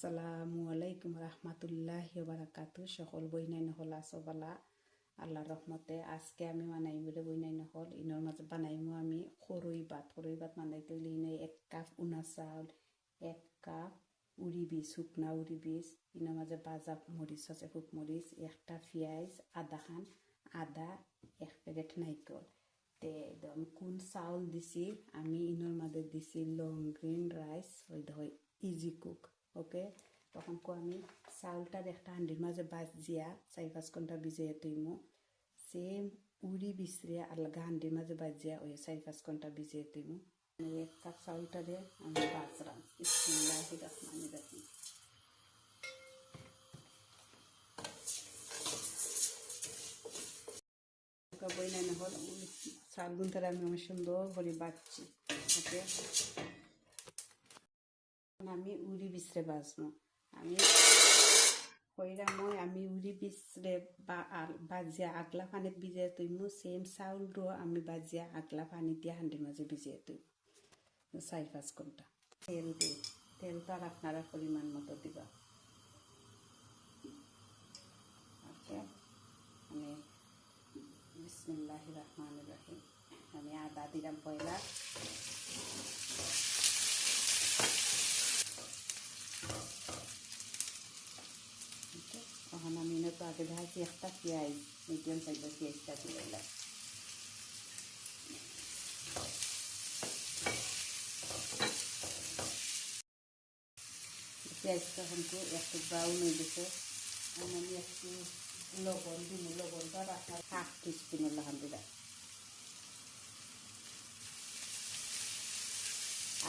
আসসালামু আলাইকুম রহমতুল্লাহ বারাকাতু সকল বইনাই নহল আসবালা আল্লাহর রহমতে আজকে আমি বানাই বলে বইনাই নহল ইনোর মাঝে বানাইমো আমি খরই ভাত খরই ভাত বানাইতে হইলে ইনে এক কাপ উনা চাউল এক কাপ উড়ি বীজ শুকনা উড়ি বীজ ইনোর মাঝে বাজা মরিচ আছে ফুক মরিচ একটা পেঁয়াজ আদা খান আদা এক প্যাকেট নাইকল তে একদম কোন চাউল দিছি আমি ইনোর মাঝে দিছি লং গ্রিন রাইস ওই ইজি কুক ওকে? তখন কো আমি চাউলটার একটা হান্ডির মাঝে বাজিয়া চারি পাঁচ ঘণ্টা ভিজিয়ে তুইমো সেম উড়ি বিচরে আলগা হান্ডির মাঝে বাজিয়া ওই চারি পাঁচ ঘণ্টা ভিজিয়ে তুইমো এক কাপ চাউলটারে আমি বাজরাম ইসমিল্লাহি রহমানি রহিম বই নাই নহল। চাউল গুনটারে আমি আমার সুন্দর করে বাজছি ওকে? আমি উড়ি বিচরে বাজবো। আমি কইরা মই আমি উড়ি বিচরে বা বাজিয়া আগলা পানিত ভিজাই তুইমু সেম চাউলটো আমি বাজিয়া আগলা পানি দিয়া হান্ডির মাঝে ভিজিয়ে তুই চারি পাঁচ ঘণ্টা তেল দিই তেলটা আপনারা পরিমাণ মতো দিবা। আমি বিসমিল্লাহ রহমান রহিম আমি আদা দিলাম পয়লা তখন আমি তো আগে দেখাচ্ছি একটা পেঁয়াজ মিডিয়াম সাইজের পেঁয়াজটা দিয়ে দিলাম। পেঁয়াজটা কিন্তু একটু ব্রাউন হয়ে গেছে। আমি একটু লবণ দিব লবণটা রাখার হাফ টিস্পুন লাগান দিলাম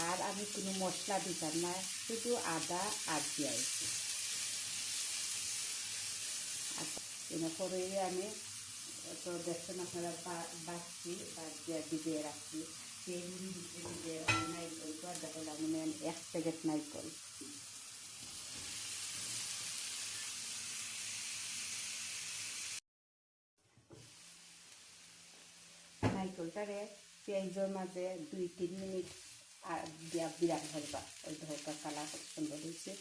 আর আমি কোনো মশলা দিতাম না, শুধু আদা আর পেঁয়াজ। এনে করে আমি তো দেখছেন আপনারা বাচ্ছি বাদ দিয়ে ভিজিয়ে রাখছি সেগুলি ভিজিয়ে তো আর দেখালাম আমি এক প্যাকেট নাইকল নাইকলটারে পেঁয়াজের মাঝে দুই তিন মিনিট দিয়া বিরাট ধরবা ওই ধরবা কালার সুন্দর হয়েছে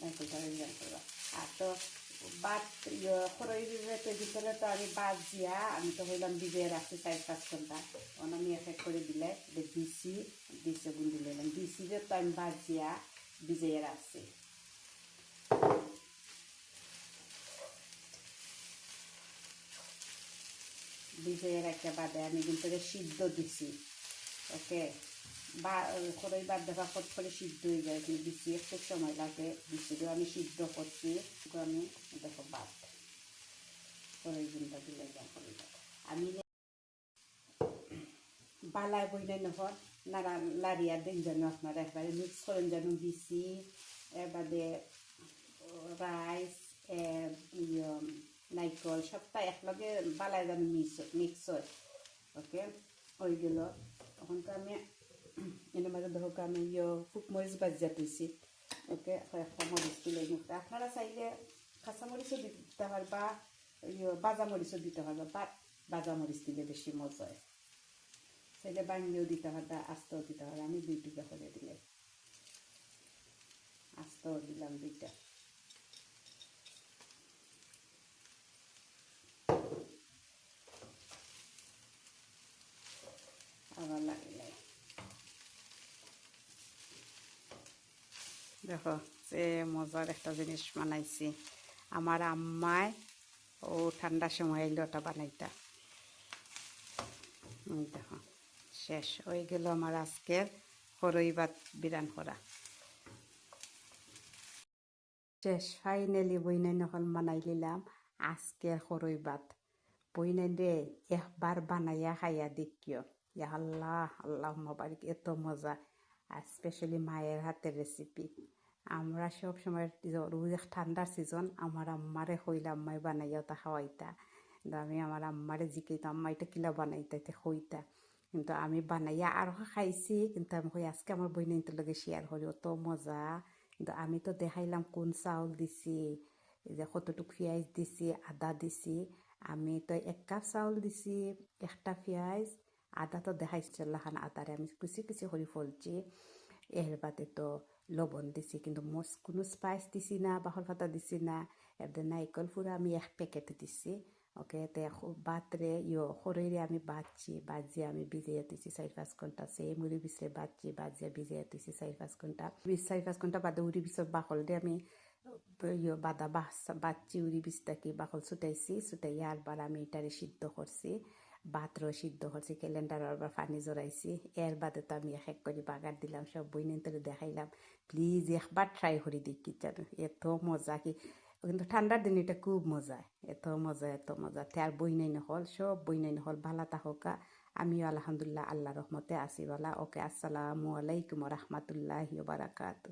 নাইকলটারে বিরাট আর তো বাদ খরই ভিজাতে ভিতরে তো আমি বাদ দিয়া, আমি তো হইলাম ভিজিয়ে রাখছি চার পাঁচ ঘণ্টা। তখন আমি এক করে দিলে দিছি দিছে গুন্ডি নিলাম দিছি যে তো আমি বাদ দিয়া ভিজিয়ে রাখছি। ভিজিয়ে রাখতে বাদে আমি কিন্তু সিদ্ধ দিছি। ওকে, বা খরই বাদ দেখা খত করে সিদ্ধ হয়ে যায়, কিন্তু দিচ্ছি একটু সময় লাগে দিচ্ছি আমি সিদ্ধ করছি আমি দেখো বাদ। খরই গুণটা দিলে আমি বালায় বই নাই নহর নারা লারিয়া দিন যেন আপনারা একবারে মিক্স করেন যেন দিছি এবারে রাইস নাইকল সবটা একলগে বালায় যেন মিক্স মিক্স হয়, ওকে? ওইগুলো তখন আমি এর মাঝে ধরো আমি ইয়ে ফুক মরিচ বাজিয়া তুইছি ওকে একটা মরিচ তুলে নিতে আপনারা চাইলে কাঁচা মরিচও দিতে পারবা ইয়ে বাজা মরিচও দিতে পারবা বা বাজা মরিচ দিলে বেশি মজা হয়। চাইলে বাঙিয়েও দিতে পারবা আস্তেও দিতে পারবা আমি দুই টুকা দিলে। আস্তেও দিলাম দুইটা আবার লাগিলে দেখো যে মজার একটা জিনিস বানাইছি। আমার আম্মায় ও ঠান্ডার সময় এলো ওটা বানাইতা। দেখো, শেষ হয়ে গেল আমার আজকের হরই ভাত বিরান করা। শেষ ফাইনালি বইনাই নহল বানাই নিলাম আজকের হরই ভাত। বইনাই রে একবার বানাইয়া খাইয়া দেখিও। আল্লাহ আল্লাহ মোবাইল এত মজা। আর স্পেশালি মায়ের হাতের রেসিপি আমরা সব সময় ঠান্ডার সিজন আমার আম্মারে হইলে আম্মাই বানাইয়া তা খাওয়াইতা। কিন্তু আমি আমার আম্মারে জিকাইতাম আম্মা, এটা কিলা বানাইতে? হইতা? কিন্তু আমি বানাইয়া আরও খাইছি, কিন্তু আমি কই, আজকে আমার বই নিতে লগে শেয়ার করি অত মজা। কিন্তু আমি তো দেখাইলাম কোন চাউল দিছি যে কতটুক পেঁয়াজ দিছি, আদা দিছি। আমি তো এক কাপ চাউল দিছি, একটা পেঁয়াজ। আদা তো দেখাইছিল লাখান আদারে আমি কুচি কুচি করে ফলছি এর বাদে তো লবণ দিছি, কিন্তু মোস কোনো স্পাইস দিছি না বাহর পাতা দিছি না। এর নাইকল পুরো আমি এক প্যাকেট দিছি ওকে তে বাতরে ইয়ো খরইরে আমি বাজছি বাজিয়ে আমি ভিজিয়ে দিছি চার পাঁচ ঘণ্টা সে মুড়ি বিচরে বাজছি বাজিয়ে ভিজিয়ে দিছি চার পাঁচ ঘণ্টা বিশ চার পাঁচ ঘণ্টা বাদে উড়ি বিচর বাকল দিয়ে আমি ইয়ে বাদা বাচ্চি উড়ি বিচটাকে বাকল ছুটাইছি ছুটাইয়া আরবার আমি এটারে সিদ্ধ করছি ভাতরও সিদ্ধ করছি ক্যালেন্ডার আবার পানি জড়াইছি এর বাদে তো আমি এক এক করে বাগার দিলাম, সব বই নিতে দেখাইলাম। প্লিজ একবার ট্রাই করে দেখি জানো, এত মজা কি। কিন্তু ঠান্ডার দিন এটা খুব মজা, এত মজা এত মজা। তে আর বই নাই নহল, সব বই নাই নহল। ভালা তাহকা, আমিও আলহামদুলিল্লাহ, আল্লাহ রহমতে আসি বলা। ওকে আসসালামু আলাইকুম রহমতুল্লাহ বারাকাতু